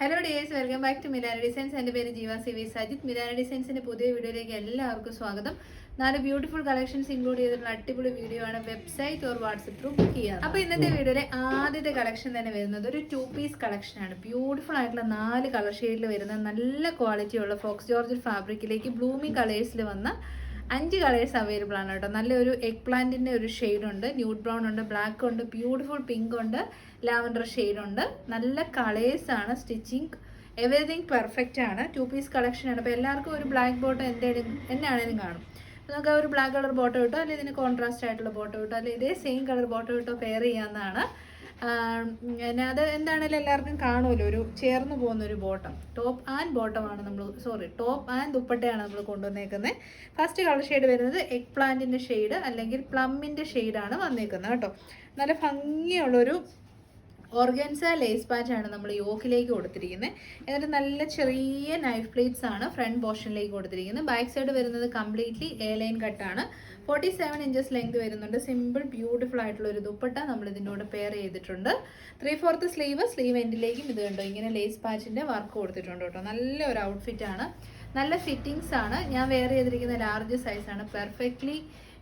Hello dears welcome back to Milana designs എന്റെ പേര് Jeeva C V Sajith. Milana ഡിസൈൻസിന്റെ പുതിയ വീഡിയോയിലേക്ക് എല്ലാവർക്കും സ്വാഗതം. നാല് ബ്യൂട്ടിഫുൾ കളക്ഷൻസ് ഇൻക്ലൂഡ് ചെയ്തിട്ടുള്ള അടിപൊളി വീഡിയോ ആണ് website or WhatsApp through book ചെയ്യാം അപ്പോൾ ഇന്നത്തെ വീഡിയോയിലെ ആദ്യത്തെ കളക്ഷൻ തന്നെ വരുന്നത് ഒരു ടു പീസ് കളക്ഷൻ ആണ്. ബ്യൂട്ടിഫുൾ ആയിട്ടുള്ള നാല് കളർ ഷെയ്ഡിൽ വരുന്ന നല്ല ക്വാളിറ്റിയുള്ള ഫോക്സ് ജോർജ് ഫാബ്രിക്കിലേക്ക് ബ്ലൂമി കളേഴ്സിൽ വന്ന അഞ്ച് കളേഴ്സ് അവൈലബിൾ ആണ് കേട്ടോ. നല്ലൊരു എഗ് പ്ലാന്റിന്റെ ഒരു ഷെയ്ഡ് ഉണ്ട്. ന്യൂഡ് ബ്രൗൺ ഉണ്ട് ബ്ലാക്ക് ഉണ്ട് ബ്യൂട്ടിഫുൾ പിങ്ക് ഉണ്ട് ലാവൻഡർ ഷെയ്ഡ് ഉണ്ട്. നല്ല കളേഴ്സ് ആണ് സ്റ്റിച്ചിങ്. എവറിഥിങ് പെർഫെക്റ്റ് ആണ്. ടു പീസ് കളക്ഷൻ ആണ്. അപ്പോൾ എല്ലാവർക്കും ഒരു ബ്ലാക്ക് ബോട്ടം എന്തെങ്കിലും എന്നാണേലും കാണും. നമുക്ക് ഒരു ബ്ലാക്ക് കളർ ബോട്ടോ കിട്ടും അല്ലെങ്കിൽ ഇതിന് കോൺട്രാസ്റ്റ് ആയിട്ടുള്ള ബോട്ടോ കിട്ടും അല്ലെങ്കിൽ ഇതേ സെയിം കളർ ബോട്ടോ കിട്ടോ പെയർ ചെയ്യാവുന്നതാണ്. പിന്നെ അത് എന്താണേലും എല്ലാവർക്കും കാണുമല്ലോ. ഒരു ചേർന്ന് പോകുന്ന ഒരു ബോട്ടം ടോപ്പ് ആൻഡ് ബോട്ടമാണ് നമ്മൾ സോറി ടോപ്പ് ആൻഡ് ദുപ്പട്ടയാണ് നമ്മൾ കൊണ്ടുവന്നേക്കുന്നത് ഫസ്റ്റ് കളർ ഷെയ്ഡ് വരുന്നത് എഗ് പ്ലാന്റിന്റെ ഷെയ്ഡ് അല്ലെങ്കിൽ പ്ലമ്മിന്റെ ഷെയ്ഡാണ് വന്നേക്കുന്നത് കേട്ടോ. നല്ല ഭംഗിയുള്ളൊരു ഓർഗൻസ ലേസ് ആണ് നമ്മൾ യോക്കിലേക്ക് കൊടുത്തിരിക്കുന്നത് എന്നിട്ട് നല്ല ചെറിയ നൈഫ് പ്ലേറ്റ്സ് ആണ് ഫ്രണ്ട് പോർഷനിലേക്ക് കൊടുത്തിരിക്കുന്നത് ബാക്ക് സൈഡ് വരുന്നത് കംപ്ലീറ്റ്ലി എ ലൈൻ കട്ടാണ് ഫോർട്ടി സെവൻ ഇഞ്ചസ് ലെങ്ത് വരുന്നുണ്ട്. സിമ്പിൾ ബ്യൂട്ടിഫുൾ ആയിട്ടുള്ള ഒരു ദുപ്പട്ട നമ്മൾ ഇതിന്റെ പെയർ ചെയ്തിട്ടുണ്ട്. ത്രീ ഫോർത്ത് സ്ലീവ് സ്ലീവ് എൻഡിലേക്കും ഇത് കണ്ടോ ഇങ്ങനെ ലേസ് പാച്ചിന്റെ വർക്ക് കൊടുത്തിട്ടുണ്ട് കേട്ടോ. നല്ല ഒരു ഔട്ട്ഫിറ്റ് ആണ്. നല്ല ഫിറ്റിങ്സ് ആണ്. ഞാൻ വെയർ ചെയ്തിരിക്കുന്ന ലാർജ് സൈസാണ് പെർഫെക്റ്റ്ലി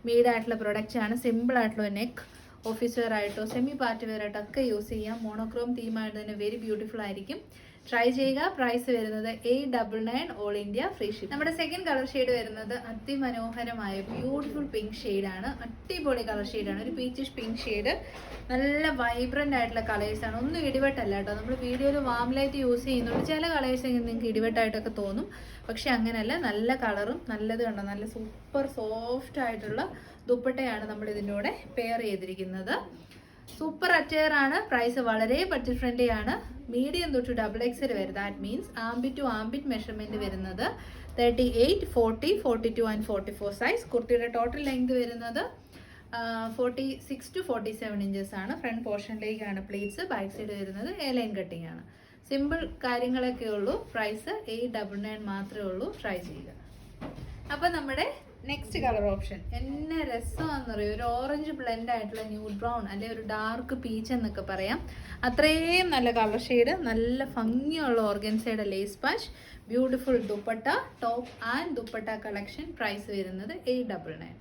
മെയ്ഡ് ആയിട്ടുള്ള പ്രൊഡക്റ്റ് ആണ്. സിമ്പിൾ ആയിട്ടുള്ള നെക്ക് ഓഫീസ് വെയർ ആയിട്ടോ സെമി പാർട്ടി വെയർ ആയിട്ടോ ഒക്കെ യൂസ് ചെയ്യാം. മോണോക്രോം തീമായിട്ട് തന്നെ വെരി ബ്യൂട്ടിഫുൾ ആയിരിക്കും. ട്രൈ ചെയ്യുക. പ്രൈസ് വരുന്നത് eight double nine all India free ship നമ്മുടെ സെക്കൻഡ് കളർ ഷെയ്ഡ് വരുന്നത് അതിമനോഹരമായ ബ്യൂട്ടിഫുൾ പിങ്ക് ആണ്. അടിപൊളി കളർ ആണ്. ഒരു പീച്ചിഷ് പിങ്ക് ഷെയ്ഡ് നല്ല വൈബ്രന്റ് ആയിട്ടുള്ള കളേഴ്സ് ആണ്. ഒന്നും ഇടിവെട്ടല്ല കേട്ടോ. നമ്മൾ വീഡിയോയിൽ വാം ലൈറ്റ് യൂസ് ചെയ്യുന്നുണ്ട്. ചില കളേഴ്സ് നിങ്ങൾക്ക് ഇടിവെട്ടായിട്ടൊക്കെ തോന്നും. പക്ഷെ അങ്ങനെയല്ല. നല്ല കളറും നല്ലത് കണ്ടോ? നല്ല സൂപ്പർ സോഫ്റ്റ് ആയിട്ടുള്ള ദുപ്പട്ടയാണ് നമ്മൾ ഇതിന്റെ കൂടെ പെയർ ചെയ്തിരിക്കുന്നത്. സൂപ്പർ അറ്റയർ ആണ്. പ്രൈസ് വളരെ ബഡ്ജറ്റ് ഫ്രണ്ട്ലി ആണ്. മീഡിയം തൊട്ട് ഡബിൾ എക്സൽ വരും. That means armpit to armpit measurement വരുന്നത് thirty eight forty forty two and forty four size കുർത്തിയുടെ total length വരുന്നത് forty six to forty seven inches ആണ് front പോർഷനിലേക്കാണ് plates back side വരുന്നത് A line cutting ആണ്. Simple കാര്യങ്ങളൊക്കെ ഉള്ളൂ. Price eight double nine മാത്രമേ ഉള്ളൂ. ട്രൈ ചെയ്യുക. അപ്പോൾ നമ്മുടെ നെക്സ്റ്റ് കളർ ഓപ്ഷൻ എന്നെ രസമാണെന്നറിയോ? ഒരു ഓറഞ്ച് ബ്ലെൻഡ് ആയിട്ടുള്ള ന്യൂ ബ്രൗൺ അല്ലെ ഒരു ഡാർക്ക് പീച്ച് എന്നൊക്കെ പറയാം. അത്രയും നല്ല കളർ ഷെയ്ഡ് നല്ല ഭംഗിയുള്ള ഓർഗൻസയുടെ lace patch beautiful dupatta top and dupatta collection price വരുന്നത് എയ്റ്റ് ഡബിൾ നയൻ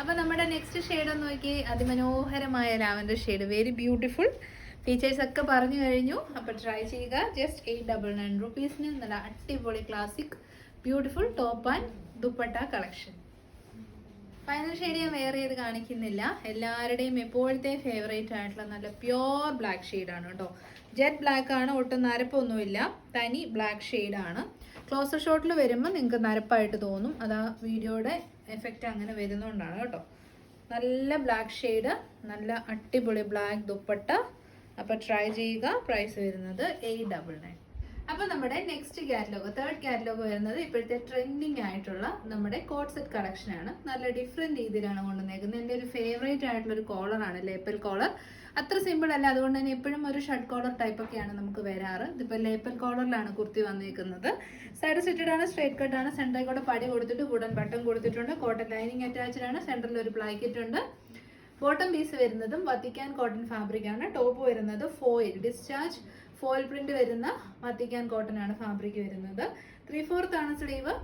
അപ്പൊ നമ്മുടെ നെക്സ്റ്റ് ഷെയ്ഡ് ഒന്ന് നോക്കി. അതിമനോഹരമായ lavender shade very beautiful features ഒക്കെ പറഞ്ഞു കഴിഞ്ഞു. അപ്പൊ ട്രൈ ചെയ്യുക. ജസ്റ്റ് എയ്റ്റ് ഡബിൾ നയൻ റുപ്പീസിന് നല്ല അടിപൊളി classic beautiful top and dupatta collection final shade ഞാൻ വേറെ ചെയ്ത് കാണിക്കുന്നില്ല. എല്ലാവരുടെയും എപ്പോഴത്തെ ഫേവറേറ്റ് ആയിട്ടുള്ള നല്ല പ്യോർ ബ്ലാക്ക് ആണ് കേട്ടോ. ജെറ്റ് ബ്ലാക്ക് ആണ് ഒട്ടും നരപ്പൊന്നുമില്ല. തനി ബ്ലാക്ക് ആണ്. ക്ലോസർ ഷോട്ടിൽ വരുമ്പോൾ നിങ്ങൾക്ക് നരപ്പായിട്ട് തോന്നും. അത് ആ വീഡിയോയുടെ എഫക്റ്റ് അങ്ങനെ വരുന്നതുകൊണ്ടാണ് കേട്ടോ. നല്ല ബ്ലാക്ക് ഷെയ്ഡ് നല്ല അടിപൊളി ബ്ലാക്ക് ദുപ്പട്ട. അപ്പോൾ ട്രൈ ചെയ്യുക. പ്രൈസ് വരുന്നത് എയ്റ്റ് ഡബിൾ നയൻ അപ്പൊ നമ്മുടെ നെക്സ്റ്റ് കാറ്റലോഗ് തേർഡ് കാറ്റലോഗ് വരുന്നത് ഇപ്പോഴത്തെ ട്രെൻഡിങ് ആയിട്ടുള്ള നമ്മുടെ കോട്ട് സെറ്റ് കളക്ഷൻ ആണ്. നല്ല ഡിഫറെന്റ് രീതിയിലാണ് കൊണ്ടുവന്നേക്കുന്നത്. എന്റെ ഒരു ഫേവറേറ്റ് ആയിട്ടുള്ള ഒരു കോളറാണ് ലേപ്പൽ കോളർ അത്ര സിമ്പിൾ അല്ല. അതുകൊണ്ട് തന്നെ എപ്പോഴും ഒരു ഷർട്ട് കോളർ ടൈപ്പ് ഒക്കെയാണ് നമുക്ക് വരാറ്. ഇതിപ്പോൾ ലേപ്പൽ കോളറിലാണ് കുർത്തി വന്നേക്കുന്നത്. സൈഡ് സെറ്റഡ് ആണ് സ്ട്രേറ്റ് കട്ട് ആണ്. സെന്ററിൽ കൂടെ പടി കൊടുത്തിട്ട് വുഡൻ ബട്ടൺ കൊടുത്തിട്ടുണ്ട്. കോട്ടൺ ലൈനിങ് അറ്റാച്ച്ഡ് ആണ്. സെന്ററിൽ ഒരു ബ്ലാക്കറ്റ് ഉണ്ട്. ബോട്ടം പീസ് വരുന്നതും വത്തിക്കാൻ കോട്ടൺ ഫാബ്രിക് ആണ്. ടോപ്പ് വരുന്നത് ഫോയിൽ ഡിസ്ചാർജ് ഫോയിൽ പ്രിന്റ് വരുന്ന മത്തിക്കാൻ കോട്ടൺ ആണ് ഫാബ്രിക് വരുന്നത്. ത്രീ ഫോർത്ത് ആണ് സ്ലീവ്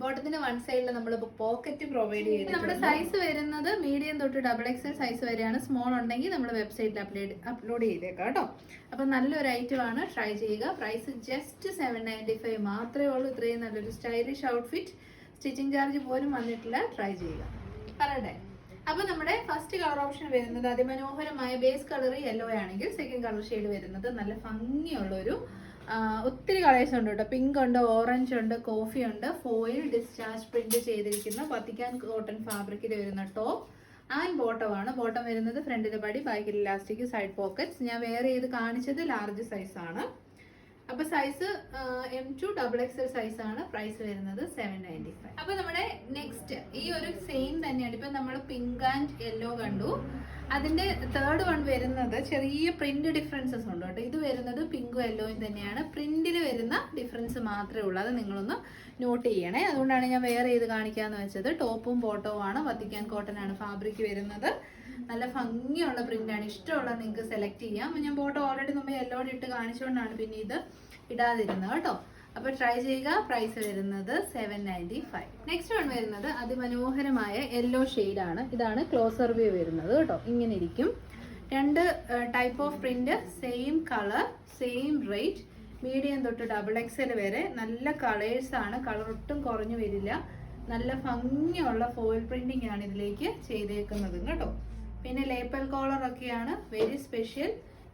ബോട്ടത്തിന്റെ വൺ സൈഡിൽ നമ്മൾ പോക്കറ്റ് പ്രൊവൈഡ് ചെയ്ത് നമ്മുടെ സൈസ് വരുന്നത് മീഡിയം തൊട്ട് ഡബിൾ എക്സൽ സൈസ് വരെയാണ്. സ്മോൾ ഉണ്ടെങ്കിൽ നമ്മൾ വെബ്സൈറ്റിൽ അപ്ലോഡ് അപ്ലോഡ് ചെയ്തേക്കാം കേട്ടോ. അപ്പൊ നല്ലൊരു ഐറ്റം ആണ്. ട്രൈ ചെയ്യുക. Price just seven ninety five മാത്രമേ ഉള്ളൂ. ഇത്രയും നല്ലൊരു സ്റ്റൈലിഷ് ഔട്ട്ഫിറ്റ് സ്റ്റിച്ചിങ് ചാർജ് പോലും വന്നിട്ടില്ല. ട്രൈ ചെയ്യുക. പറയട്ടെ? അപ്പൊ നമ്മുടെ ഫസ്റ്റ് കളർ ഓപ്ഷൻ വരുന്നത് അതിമനോഹരമായ ബേസ് കളർ യെല്ലോ ആണെങ്കിൽ സെക്കൻഡ് കളർ ഷെയ്ഡ് വരുന്നത് നല്ല ഭംഗിയുള്ള ഒരു ഒത്തിരി കളേഴ്സ് ഉണ്ട് കേട്ടോ. പിങ്ക് ഉണ്ട് ഓറഞ്ച് ഉണ്ട് കോഫി ഉണ്ട്. ഫോയിൽ ഡിസ്ചാർജ് പ്രിന്റ് ചെയ്തിരിക്കുന്ന പത്തിക്കാൻ കോട്ടൺ ഫാബ്രിക്കിൽ വരുന്ന ടോപ്പ് ആൻഡ് ബോട്ടം ആണ്. ബോട്ടം വരുന്നത് ഫ്രണ്ടിലെ പടി ബാക്കിൽ ഇലാസ്റ്റിക് സൈഡ് പോക്കറ്റ്സ് ഞാൻ വേറെ ചെയ്ത് കാണിച്ചത്? ലാർജ് സൈസ് ആണ്. അപ്പൊ size M to double XL size ആണ്. പ്രൈസ് വരുന്നത് സെവൻ നയന്റി ഫൈവ് അപ്പൊ നമ്മുടെ നെക്സ്റ്റ് ഈ ഒരു സെയിം തന്നെയാണ്. ഇപ്പൊ നമ്മൾ പിങ്ക് ആൻഡ് യെല്ലോ കണ്ടു. അതിന്റെ തേർഡ് വൺ വരുന്നത് ചെറിയ പ്രിന്റ് ഡിഫറൻസസ് ഉണ്ട് കേട്ടോ. ഇത് വരുന്നത് പിങ്കും യെല്ലോയും തന്നെയാണ്. പ്രിന്റിൽ വരുന്ന ഡിഫറൻസ് മാത്രമേ ഉള്ളൂ. അത് നിങ്ങളൊന്ന് നോട്ട് ചെയ്യണേ. അതുകൊണ്ടാണ് ഞാൻ വേറെ ഇത് കാണിക്കാന്ന് വെച്ചത്. ടോപ്പും ബോട്ടവും ആണ്. വത്തിക്കാൻ കോട്ടൺ ആണ് ഫാബ്രിക് വരുന്നത്. നല്ല ഭംഗിയുള്ള പ്രിന്റ് ആണ്. ഇഷ്ടമുള്ള നിങ്ങൾക്ക് സെലക്ട് ചെയ്യാം. ഞാൻ ബോട്ടോ ഓൾറെഡി നമ്മൾ യെല്ലോടെ ഇട്ട് കാണിച്ചുകൊണ്ടാണ് പിന്നെ ഇത് ഇടാതിരുന്നത് കേട്ടോ. അപ്പോൾ ട്രൈ ചെയ്യുക. പ്രൈസ് വരുന്നത് seven ninety five next one വരുന്നത് അതിമനോഹരമായ യെല്ലോ ആണ്. ഇതാണ് ക്ലോസർ വ്യൂ വരുന്നത് കേട്ടോ. ഇങ്ങനെ ഇരിക്കും. രണ്ട് type of print same colour same rate medium തൊട്ട് ഡബിൾ എക്സൽ വരെ നല്ല കളേഴ്സ് ആണ്. കളർ ഒട്ടും കുറഞ്ഞു വരില്ല. നല്ല ഭംഗിയുള്ള ഫോയിൽ പ്രിന്റിംഗ് ആണ് ഇതിലേക്ക് ചെയ്തേക്കുന്നത് കേട്ടോ. പിന്നെ ലേപ്പൽ കോളർ ഒക്കെയാണ്. വെരി സ്പെഷ്യൽ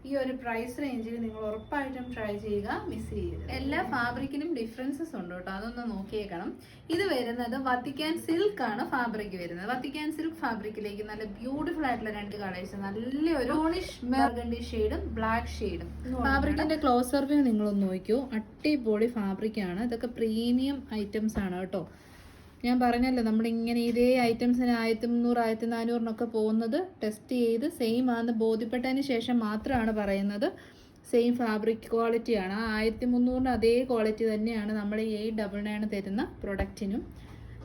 ഈ ഒരു പ്രൈസ് റേഞ്ചിൽ നിങ്ങൾ ഉറപ്പായിട്ടും ട്രൈ ചെയ്യുക മിസ് ചെയ്യരുത്. എല്ലാ ഫാബ്രിക്കിനും ഡിഫറൻസസ് ഉണ്ട് കേട്ടോ. അതൊന്ന് നോക്കിയേക്കണം. ഇത് വരുന്നത് വത്തിക്കാൻ സിൽക്ക് ആണ് ഫാബ്രിക് വരുന്നത്. വത്തിക്കാൻ സിൽക്ക് ഫാബ്രിക്കിലേക്ക് നല്ല ബ്യൂട്ടിഫുൾ ആയിട്ടുള്ള രണ്ട് കളേഴ്സ് നല്ലൊരു ഓണിഷ് മെർഗണ്ടി ഷെയ്ഡും ബ്ലാക്ക് ഷെയ്ഡും ഫാബ്രിക്കിന്റെ ക്ലോസർ വ്യൂ നിങ്ങളൊന്ന് നോക്കൂ അടിപൊളി ഫാബ്രിക് ആണ്. ഇതൊക്കെ പ്രീമിയം ഐറ്റംസ് ആണ് കേട്ടോ. ഞാൻ പറഞ്ഞല്ലോ നമ്മളിങ്ങനെ ഇതേ ഐറ്റംസിന് ആയിരത്തി മുന്നൂറ് ആയിരത്തി നാനൂറിനൊക്കെ പോകുന്നത് ടെസ്റ്റ് ചെയ്ത് സെയിം ആണെന്ന് ബോധ്യപ്പെട്ടതിന് ശേഷം മാത്രമാണ് പറയുന്നത്. സെയിം ഫാബ്രിക് ക്വാളിറ്റിയാണ് ആ ആയിരത്തി മുന്നൂറിന് അതേ ക്വാളിറ്റി തന്നെയാണ് നമ്മൾ എയ്റ്റ് ഡബിൾ നയൻ തരുന്ന പ്രൊഡക്റ്റിനും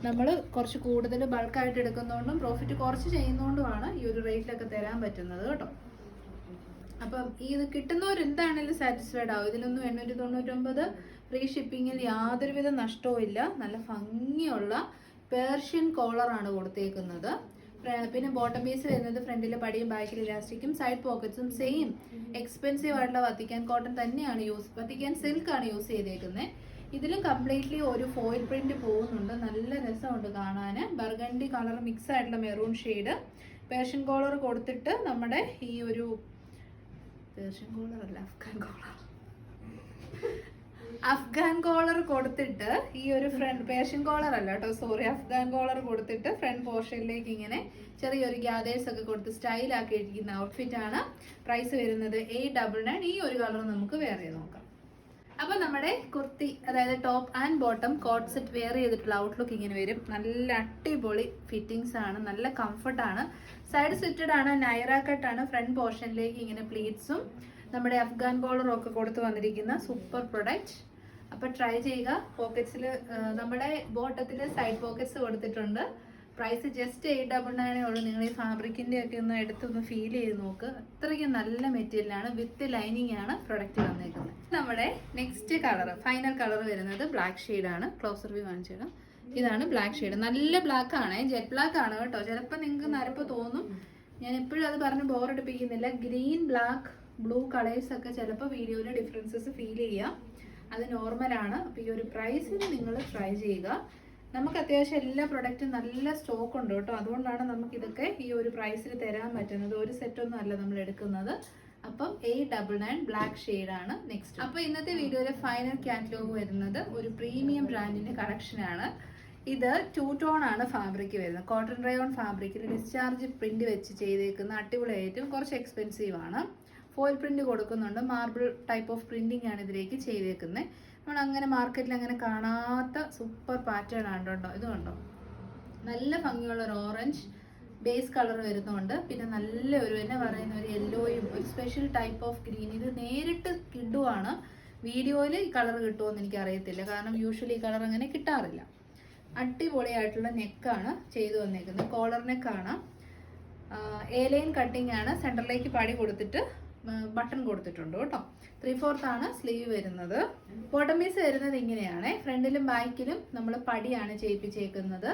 നമ്മൾ കുറച്ച് കൂടുതൽ ബൾക്കായിട്ട് എടുക്കുന്നതുകൊണ്ടും പ്രോഫിറ്റ് കുറച്ച് ചെയ്യുന്നതുകൊണ്ടുമാണ് ഈ ഒരു റേറ്റിലൊക്കെ തരാൻ പറ്റുന്നത് കേട്ടോ. അപ്പം ഇത് കിട്ടുന്നവർ എന്താണെങ്കിലും സാറ്റിസ്ഫൈഡ് ആവും. ഇതിലൊന്നും എണ്ണൂറ്റി തൊണ്ണൂറ്റൊമ്പത് ഫ്രീ ഷിപ്പിങ്ങിൽ യാതൊരുവിധ നഷ്ടവും ഇല്ല. നല്ല ഭംഗിയുള്ള പേർഷ്യൻ കോളറാണ് കൊടുത്തേക്കുന്നത്. പിന്നെ ബോട്ടം പീസ് വരുന്നത് ഫ്രണ്ടിൽ പടിയും ബാക്കിൽ ഇലാസ്റ്റിക്കും സൈഡ് പോക്കറ്റ്സും സെയിം എക്സ്പെൻസീവ് ആയിട്ടുള്ള വത്തിക്കാൻ കോട്ടൺ തന്നെയാണ് യൂസ് വത്തിക്കാൻ സിൽക്ക് ആണ് യൂസ് ചെയ്തേക്കുന്നത് ഇതിലും കംപ്ലീറ്റ്ലി ഒരു ഫോയിൽ പ്രിന്റ് പോകുന്നുണ്ട്. നല്ല രസമുണ്ട് കാണാൻ ബർഗണ്ടി കളർ മിക്സ് ആയിട്ടുള്ള മെറൂൺ ഷെയ്ഡ് പേർഷ്യൻ കോളർ കൊടുത്തിട്ട് നമ്മുടെ ഈ ഒരു പേർഷ്യൻ കോളർ അല്ല അഫ്ഗാൻ കോളർ അഫ്ഗാൻ കോളർ കൊടുത്തിട്ട് ഈ ഒരു ഫ്രണ്ട് പേർഷ്യൻ കോളർ അല്ല കേട്ടോ സോറി അഫ്ഗാൻ കോളർ കൊടുത്തിട്ട് ഫ്രണ്ട് പോർഷനിലേക്ക് ഇങ്ങനെ ചെറിയൊരു ഗ്യാദേഴ്സ് ഒക്കെ കൊടുത്ത് സ്റ്റൈൽ ആക്കി ഇരിക്കുന്ന ഔട്ട്ഫിറ്റ് ആണ്. പ്രൈസ് വരുന്നത് എയ്റ്റ് ഡബിൾ നയൻ ഈ ഒരു കളർ നമുക്ക് വേറെ നോക്കാം. അപ്പൊ നമ്മുടെ കുർത്തി അതായത് top and bottom coat set wear ചെയ്തിട്ടുള്ള ഔട്ട്ലുക്ക് ഇങ്ങനെ വരും. നല്ല അടിപൊളി ഫിറ്റിങ്സ് ആണ് നല്ല കംഫർട്ടാണ് സൈഡ് സ്വിറ്റഡ് ആണ് നൈറ ആണ്. ഫ്രണ്ട് പോർഷനിലേക്ക് ഇങ്ങനെ പ്ലീറ്റ്സും നമ്മുടെ അഫ്ഗാൻ കോളറും ഒക്കെ കൊടുത്ത് വന്നിരിക്കുന്ന സൂപ്പർ പ്രൊഡക്റ്റ് അപ്പൊ ട്രൈ ചെയ്യുക. പോക്കറ്റ്സിൽ നമ്മുടെ ബോട്ടത്തിൽ സൈഡ് പോക്കറ്റ്സ് കൊടുത്തിട്ടുണ്ട്. പ്രൈസ് ജസ്റ്റ് എയ്റ്റ് ഡബിൾ നയനേ ഉള്ളൂ. നിങ്ങൾ ഈ ഫാബ്രിക്കിന്റെ ഒക്കെ ഒന്ന് എടുത്തൊന്ന് ഫീൽ ചെയ്ത് നോക്ക്. അത്രയ്ക്ക് നല്ല മെറ്റീരിയലാണ് വിത്ത് ലൈനിങ് ആണ് പ്രൊഡക്റ്റ് വന്നേക്കുന്നത്. നമ്മുടെ നെക്സ്റ്റ് കളർ ഫൈനൽ കളർ വരുന്നത് ബ്ലാക്ക് ആണ്. ക്ലോസർ വ്യൂ കാണിച്ചു ഇതാണ് ബ്ലാക്ക് ഷെയ്ഡ് നല്ല ബ്ലാക്ക് ആണ്. ജെറ്റ് ബ്ലാക്ക് ആണ് കേട്ടോ. ചിലപ്പോൾ നിങ്ങൾക്ക് നരപ്പ് തോന്നും. ഞാൻ എപ്പോഴും അത് പറഞ്ഞ് ബോറടിപ്പിക്കുന്നില്ല ഗ്രീൻ ബ്ലാക്ക് ബ്ലൂ കളേഴ്സ് ഒക്കെ ചിലപ്പോൾ വീഡിയോയിൽ ഡിഫറൻസസ് ഫീൽ ചെയ്യാം. അത് നോർമലാണ് അപ്പോൾ ഈ ഒരു പ്രൈസിന് നിങ്ങൾ ട്രൈ ചെയ്യുക. നമുക്ക് അത്യാവശ്യം എല്ലാ പ്രൊഡക്റ്റും നല്ല സ്റ്റോക്ക് ഉണ്ട് കേട്ടോ. അതുകൊണ്ടാണ് നമുക്കിതൊക്കെ ഈ ഒരു പ്രൈസിൽ തരാൻ പറ്റുന്നത്. ഒരു സെറ്റ് ഒന്നും അല്ല നമ്മൾ എടുക്കുന്നത്. അപ്പം എയ്റ്റ് ഡബിൾ നയൻ ബ്ലാക്ക് ആണ് നെക്സ്റ്റ് അപ്പോൾ ഇന്നത്തെ വീഡിയോയിലെ ഫൈനൽ കാറ്റലോഗ് വരുന്നത് ഒരു പ്രീമിയം ബ്രാൻഡിന്റെ കളക്ഷൻ ആണ്. ഇത് ടൂ ടോൺ ആണ് ഫാബ്രിക് വരുന്നത്. കോട്ടൺ റയോൺ ഫാബ്രിക്കിൽ ഡിസ്ചാർജ് പ്രിന്റ് വെച്ച് ചെയ്തേക്കുന്ന അടിപൊളി ഐറ്റം കുറച്ച് എക്സ്പെൻസീവ് ആണ്. ഫോയിൽ പ്രിന്റ് കൊടുക്കുന്നുണ്ട്. മാർബിൾ ടൈപ്പ് ഓഫ് പ്രിന്റിംഗ് ആണ് ഇതിലേക്ക് ചെയ്തേക്കുന്നത് നമ്മൾ അങ്ങനെ മാർക്കറ്റിൽ അങ്ങനെ കാണാത്ത സൂപ്പർ പാറ്റേൺ ആണ് കേട്ടോ ഇത് കണ്ടോ? നല്ല ഭംഗിയുള്ള ഒരു ഓറഞ്ച് ബേസ് കളർ വരുന്നുണ്ട്. പിന്നെ നല്ല ഒരു എന്നെ പറയുന്ന ഒരു യെല്ലോയും ഒരു സ്പെഷ്യൽ ടൈപ്പ് ഓഫ് ഗ്രീൻ ഇത് നേരിട്ട് കിട്ടുവാണ്. വീഡിയോയിൽ ഈ കളർ കിട്ടുമോ എനിക്ക് അറിയത്തില്ല. കാരണം യൂഷ്വലി ഈ കളർ അങ്ങനെ കിട്ടാറില്ല. അടിപൊളിയായിട്ടുള്ള നെക്കാണ് ചെയ്തു വന്നേക്കുന്നത് കോളർ നെക്കാണ് ഏലൈൻ കട്ടിംഗ് ആണ്. സെന്ററിലേക്ക് പാടി കൊടുത്തിട്ട് ബട്ടൺ കൊടുത്തിട്ടുണ്ട് കേട്ടോ. ത്രീ ഫോർത്ത് ആണ് സ്ലീവ് വരുന്നത്. ബോട്ടം പീസ് വരുന്നത് ഇങ്ങനെയാണ്. ഫ്രണ്ടിലും ബാക്കിലും നമ്മൾ പടിയാണ് ചെയ്യിപ്പിച്ചേക്കുന്നത്.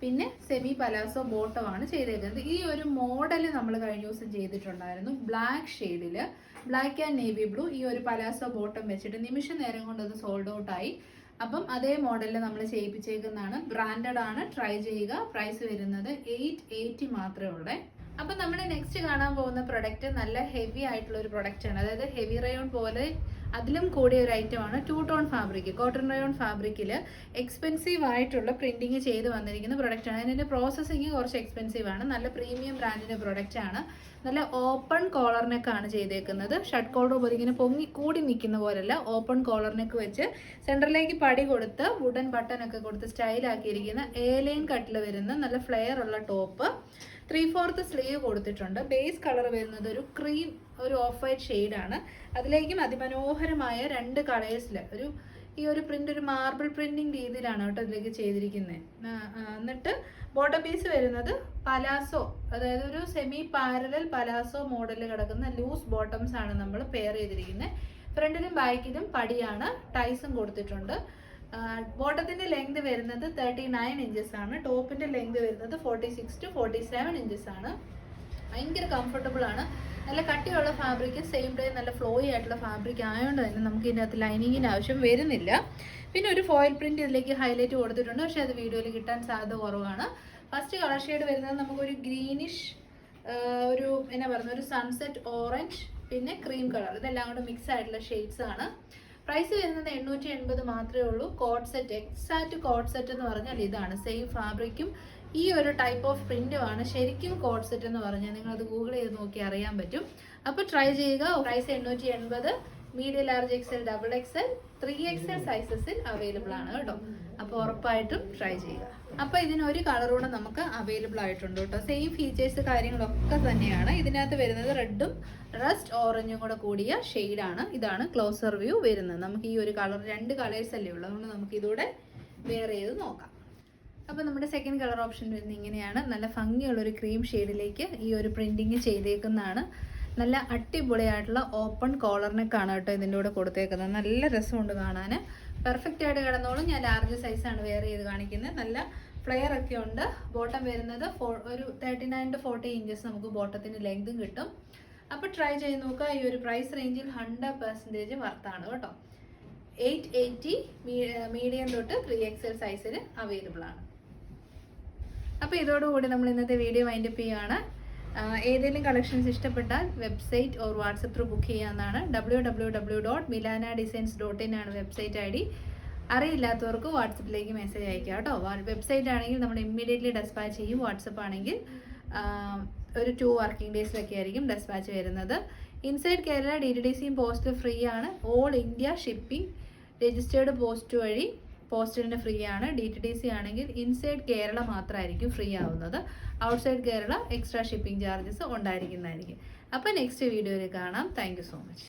പിന്നെ സെമി പലാസോ ബോട്ടോ ആണ് ചെയ്തേക്കുന്നത്. ഈ ഒരു മോഡൽ നമ്മൾ കഴിഞ്ഞ ദിവസം ചെയ്തിട്ടുണ്ടായിരുന്നു. ബ്ലാക്ക് ഷെയ്ഡിൽ ബ്ലാക്ക് ആൻഡ് നേവി ബ്ലൂ ഈ ഒരു പലാസോ ബോട്ടം വെച്ചിട്ട് നിമിഷ നേരം കൊണ്ട് അത് സോൾഡ് ഔട്ട് ആയി. അപ്പം അതേ മോഡലിൽ നമ്മൾ ചെയ്യിപ്പിച്ചേക്കുന്നതാണ്. ബ്രാൻഡഡ് ആണ്. ട്രൈ ചെയ്യുക. പ്രൈസ് വരുന്നത് എയ്റ്റ് എയ്റ്റി മാത്രമേ ഉള്ളേ. അപ്പൊ നമ്മുടെ നെക്സ്റ്റ് കാണാൻ പോകുന്ന പ്രൊഡക്റ്റ് നല്ല ഹെവി ആയിട്ടുള്ള ഒരു പ്രൊഡക്റ്റ് ആണ്. അതായത് ഹെവി റയോൺ പോലെ അതിലും കൂടിയ ഒരു ആണ് two tone fabric cotton rayon ഫാബ്രിക്കിൽ എക്സ്പെൻസീവ് ആയിട്ടുള്ള പ്രിന്റിങ് ചെയ്ത് വന്നിരിക്കുന്ന പ്രൊഡക്റ്റ് ആണ്. അതിന്റെ പ്രോസസ്സിങ് കുറച്ച് എക്സ്പെൻസീവ് ആണ്. നല്ല പ്രീമിയം ബ്രാൻഡിന്റെ ആണ്. നല്ല ഓപ്പൺ കോളറിനൊക്കെയാണ് ചെയ്തേക്കുന്നത്. ഷർട്ട് കോളർ പോലെ ഇങ്ങനെ പൊങ്ങി കൂടി നിൽക്കുന്ന പോലല്ല. ഓപ്പൺ കോളറിനൊക്കെ വെച്ച് സെന്ററിലേക്ക് പടി കൊടുത്ത് വുഡൻ ബട്ടൺ ഒക്കെ കൊടുത്ത് സ്റ്റൈലാക്കിയിരിക്കുന്ന ഏലൈൻ കട്ടിൽ വരുന്ന നല്ല ഫ്ലെയർ ഉള്ള ടോപ്പ് ത്രീ ഫോർത്ത് സ്ലീവ് കൊടുത്തിട്ടുണ്ട്. ബേസ് കളർ വരുന്നത് ഒരു ക്രീം ഒരു ഓഫ് വൈറ്റ് ഷെയ്ഡാണ് അതിലേക്കും അതിമനോഹരമായ രണ്ട് കളേഴ്സിൽ ഒരു ഈ ഒരു പ്രിന്റ് ഒരു മാർബിൾ പ്രിന്റിങ് രീതിയിലാണ് കേട്ടോ അതിലേക്ക് ചെയ്തിരിക്കുന്നത് എന്നിട്ട് ബോട്ടം പീസ് വരുന്നത് പലാസോ അതായത് ഒരു സെമി പാരലൽ പലാസോ മോഡലിൽ കിടക്കുന്ന ലൂസ് ബോട്ടംസ് ആണ് നമ്മൾ പെയർ ചെയ്തിരിക്കുന്നത് ഫ്രണ്ടിലും ബാക്കിലും പടിയാണ് ടൈസും കൊടുത്തിട്ടുണ്ട്. ബോട്ടത്തിന്റെ ലെങ്ത് വരുന്നത് തേർട്ടി നയൻ ഇഞ്ചസ് ആണ്. ടോപ്പിന്റെ ലെങ്ത് വരുന്നത് forty six to forty seven inches ആണ്. ഭയങ്കര കംഫർട്ടബിൾ ആണ്. നല്ല കട്ടിയുള്ള ഫാബ്രിക് സെയിം ഡേ നല്ല ഫ്ലോയി ആയിട്ടുള്ള ഫാബ്രിക് ആയതുകൊണ്ട് തന്നെ നമുക്ക് ഇതിനകത്ത് ലൈനിങ്ങിന്റെ ആവശ്യം വരുന്നില്ല. പിന്നെ ഒരു ഫോയിൽ പ്രിന്റ് ഇതിലേക്ക് ഹൈലൈറ്റ് കൊടുത്തിട്ടുണ്ട്. പക്ഷേ അത് വീഡിയോയിൽ കിട്ടാൻ സാധ്യത കുറവാണ്. ഫസ്റ്റ് കളർ ഷെയ്ഡ് വരുന്നത് നമുക്കൊരു ഗ്രീനിഷ് ഒരു എന്നാ പറയുന്നത് ഒരു സൺസെറ്റ് ഓറഞ്ച് പിന്നെ ക്രീം കളർ ഇതെല്ലാം കൂടെ മിക്സ് ആയിട്ടുള്ള ഷെയ്ഡ്സ് ആണ്. പ്രൈസ് വരുന്നത് എണ്ണൂറ്റി എൺപത് മാത്രമേ ഉള്ളൂ. Code set exact code set എന്ന് പറഞ്ഞാൽ ഇതാണ്. സെയിം ഫാബ്രിക്കും ഈ ഒരു ടൈപ്പ് ഓഫ് പ്രിന്റുമാണ് ശരിക്കും കോഡ് സെറ്റ് എന്ന് പറഞ്ഞാൽ നിങ്ങൾ അത് ഗൂഗിൾ ചെയ്ത് നോക്കി അറിയാൻ പറ്റും. അപ്പോൾ ട്രൈ ചെയ്യുക. പ്രൈസ് എണ്ണൂറ്റി എൺപത് medium large XL double XL three XL സൈസസിൽ available ആണ് കേട്ടോ. അപ്പോൾ ഉറപ്പായിട്ടും ട്രൈ ചെയ്യുക. അപ്പോൾ ഇതിന് ഒരു കളറൂടെ നമുക്ക് അവൈലബിൾ ആയിട്ടുണ്ട് കേട്ടോ. സെയിം ഫീച്ചേഴ്സ് കാര്യങ്ങളൊക്കെ തന്നെയാണ്. ഇതിനകത്ത് വരുന്നത് റെഡും റസ്റ്റ് ഓറഞ്ചും കൂടെ കൂടിയ ഷെയ്ഡാണ് ഇതാണ് ക്ലോസർ വ്യൂ വരുന്നത്. നമുക്ക് ഈ ഒരു കളർ രണ്ട് കളേഴ്സ് അല്ലേ ഉള്ളത് അതുകൊണ്ട് നമുക്ക് ഇതൂടെ വെയർ ചെയ്ത് നോക്കാം. അപ്പോൾ നമ്മുടെ സെക്കൻഡ് കളർ ഓപ്ഷൻ വരുന്നത് ഇങ്ങനെയാണ്. നല്ല ഭംഗിയുള്ള ഒരു ക്രീം ഷെയ്ഡിലേക്ക് ഈ ഒരു പ്രിന്റിങ് ചെയ്തേക്കുന്നതാണ്. നല്ല അടിപൊളിയായിട്ടുള്ള ഓപ്പൺ കോളറിനൊക്കെയാണ് കേട്ടോ ഇതിന്റെ കൂടെ കൊടുത്തേക്കുന്നത്. നല്ല രസമുണ്ട് കാണാൻ പെർഫെക്റ്റ് ആയിട്ട് കിടന്നോളും. ഞാൻ ലാർജ് സൈസാണ് വെയർ ചെയ്ത് കാണിക്കുന്നത്. നല്ല ഫ്ലെയർ ഒക്കെ ഉണ്ട്. ബോട്ടം വരുന്നത് ഫോ- ഒരു thirty nine to forty inches നമുക്ക് ബോട്ടത്തിന് ലെങ്തും കിട്ടും. അപ്പോൾ ട്രൈ ചെയ്ത് നോക്കുക. ഈ ഒരു പ്രൈസ് റേഞ്ചിൽ ഹൺഡ്രഡ് പെർസെന്റേജ് വർത്താണ് കേട്ടോ. എയ്റ്റ് എയ്റ്റി മീഡിയം തൊട്ട് ത്രീ എക്സൽ സൈസിൽ അവൈലബിൾ ആണ്. അപ്പോൾ ഇതോടുകൂടി നമ്മൾ ഇന്നത്തെ വീഡിയോ വൈൻഡപ്പ് ചെയ്യുകയാണ് ഏതെങ്കിലും കളക്ഷൻസ് ഇഷ്ടപ്പെട്ടാൽ website or WhatsApp through book ചെയ്യാവുന്നതാണ്. W W W dot Milana designs dot in ആണ് വെബ്സൈറ്റ് ഐ ഡി. അറിയില്ലാത്തവർക്ക് വാട്സപ്പിലേക്ക് മെസ്സേജ് അയക്കുക കേട്ടോ. വെബ്സൈറ്റ് ആണെങ്കിൽ നമ്മൾ ഇമ്മീഡിയറ്റ്ലി ഡെസ്പാച്ച് ചെയ്യും. വാട്സപ്പ് ആണെങ്കിൽ ഒരു ടു വർക്കിംഗ് ഡേയ്സിലൊക്കെ ആയിരിക്കും ഡെസ്പാച്ച് വരുന്നത്. Inside Kerala D D D സിയും പോസ്റ്റ് ഫ്രീ ആണ്. All India shipping registered post വഴി പോസ്റ്റലിന് ഫ്രീ ആണ് ഡി ടി ഡി സി ആണെങ്കിൽ ഇൻസൈഡ് കേരള മാത്രമായിരിക്കും ഫ്രീ ആവുന്നത്. Outside Kerala extra shipping charges ഉണ്ടായിരിക്കുന്നതായിരിക്കും. അപ്പോൾ നെക്സ്റ്റ് വീഡിയോയിൽ കാണാം. Thank so much.